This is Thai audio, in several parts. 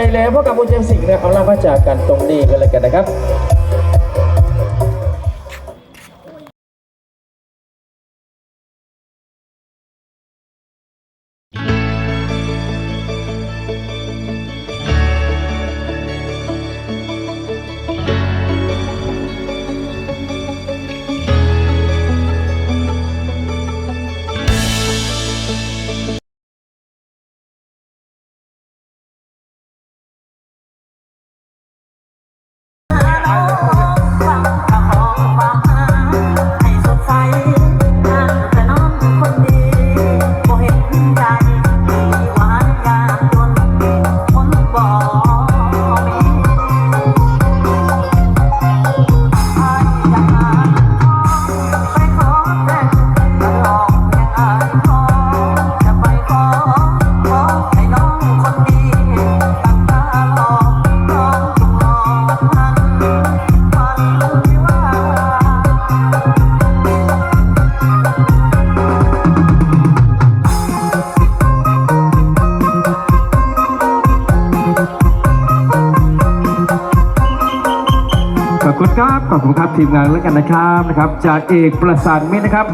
ไปแล้วพบกับคุณเจมส์สิงห์นะเอาล่พระจากันตรงนี้กันเลยกันนะครับ คุณครับ ขอบคุณครับทีมงานแล้วกันนะครับนะครับจากเอกประสานมิตนะครับ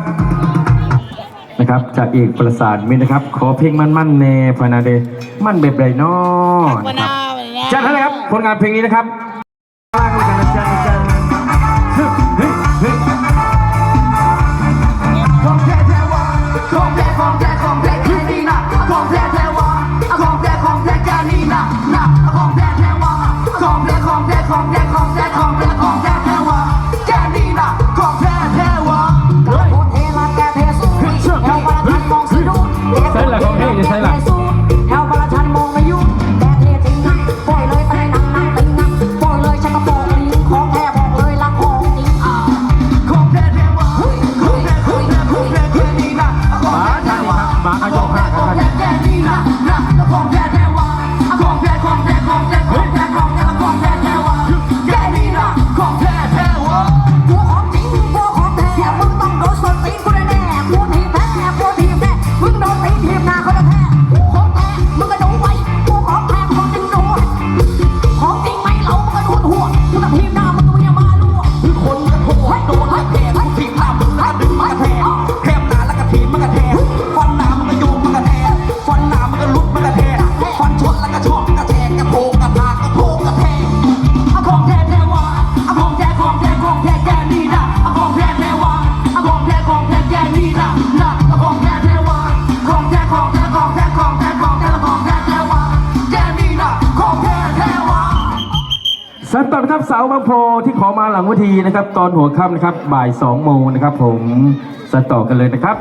นะครับจากเอกประสานมิตนะครับ ขอเพลงมันมันแน่พานาเดมันเบบไรเนานะครับจัดให้เลยครับผลงานเพลงนี้นะครับ ครับเสาบางโพที่ขอมาหลังวิธีนะครับ ตอนหัวค่ำนะครับบ่ายสองโมงนะครับ ผมสต่อกันเลยนะครับ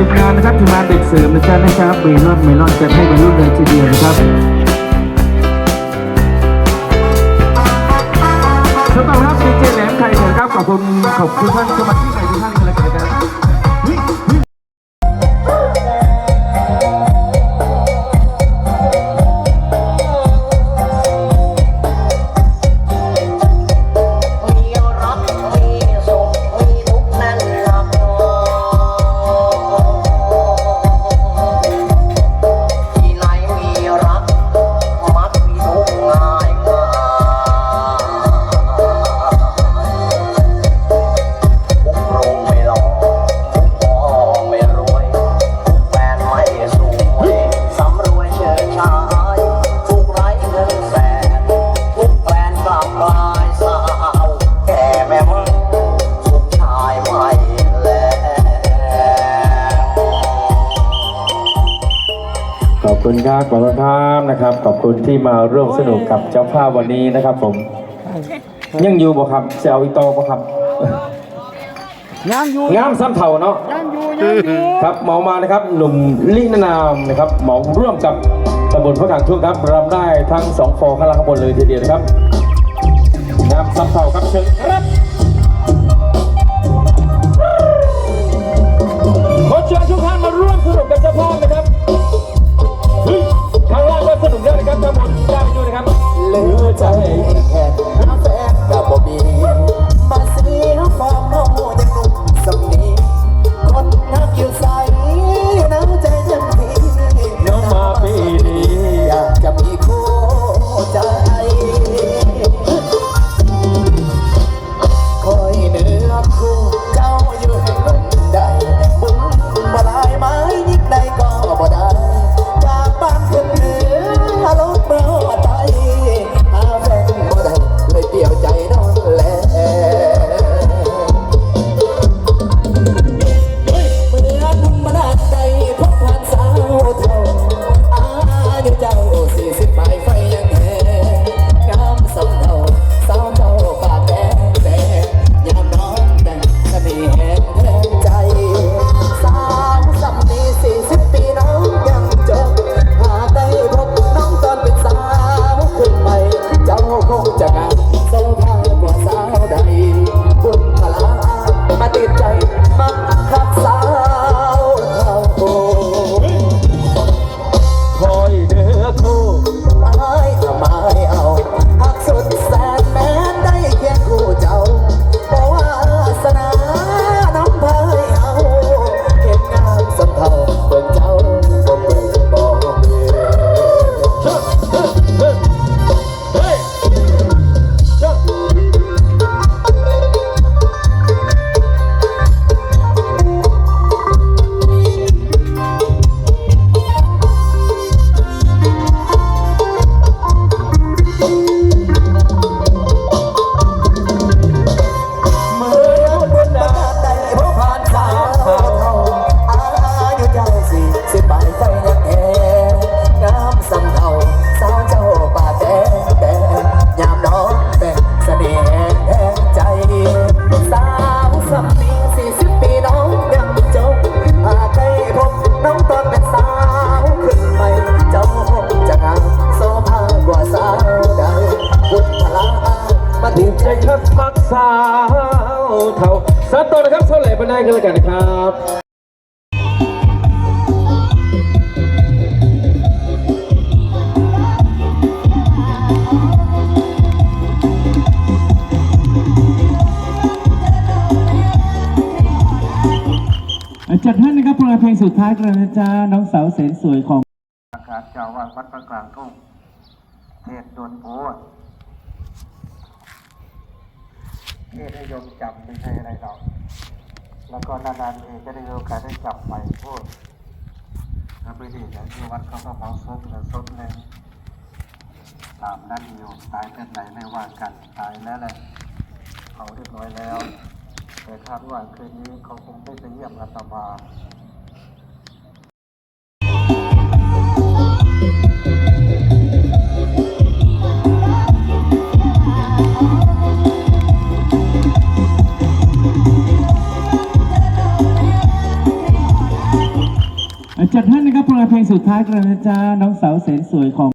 ทีมงานนะครับทีมงานเด็กเสริมนะครับนะครับเมลอนเมลอนจะให้บรรลุเลยทีเดียวนะครับสำหรับดีเจแหลมไทยนะครับขอบคุณขอบคุณท่านสมาชิกใหม่ ครับขอบคุณครับนะครับ ขอบคุณที่มาร่วมสนุกกับเจ้าภาพวันนี้นะครับ ผม ยังอยู่บ่ครับจะเอาอีกต่อบ่ครับยังอยู่งามซ้ำเท่าเนาะยังอยู่ยังอยู่ครับเหมามานะครับหนุ่มลินานามนะครับเหมาร่วมกับตำบลพระกลางทุ่งครับรำได้ทั้งสองฟอร์ข้างล่างข้างบนเลยทีเดียวนะครับงามซ้ำเท่าครับเชิญครับ เท่าสัตว์ตัวนะครับเท่าไหร่ไปได้กันแล้วกันนะครับจัดท่านนะครับผลงานเพลงสุดท้ายกันเลยนะจ๊ะน้องสาวแสนสวยของประกาศเจ้าว่าวัดพระกลางทุ่งเทศโดนโพธิ์เที่ได้ยมจำไม่ใช่อะไรหรอก แล้วก็นานๆเองก็ได้โอกาสได้จับใหม่พูดถ้าไปดีนะที่วัดเขาก็เผาศพแล้วศพเลยตามนั้นอยู่ตายเป็นไหนไม่ว่ากันตายแล้วแหละเผาเรียบร้อยแล้ว แต่คาดว่าคืนนี้เขาคงได้ไปเยี่ยมอาตมา สุดท้ายกันเลยนะจ้าน้องสาวแสนสวยของ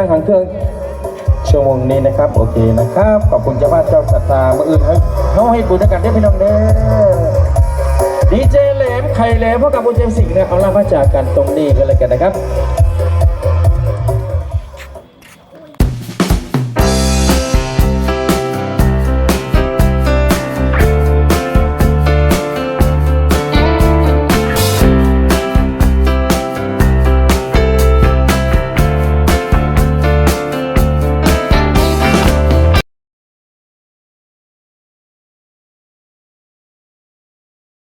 น้องนางหางเครื่องชั่วโมงนี้นะครับ โอเคนะครับ ขอบคุณเจ้าภาพเจ้าศรัทธามื่ออื่นให้เขาให้บุญด้วยกันได้พี่น้องเด้อดีเจเหลมไข่เหลมพวกับบุญเจมสิงห์เนี่ยเอาล่ะมาจากกันตรงนี้กันเลยกันนะครับ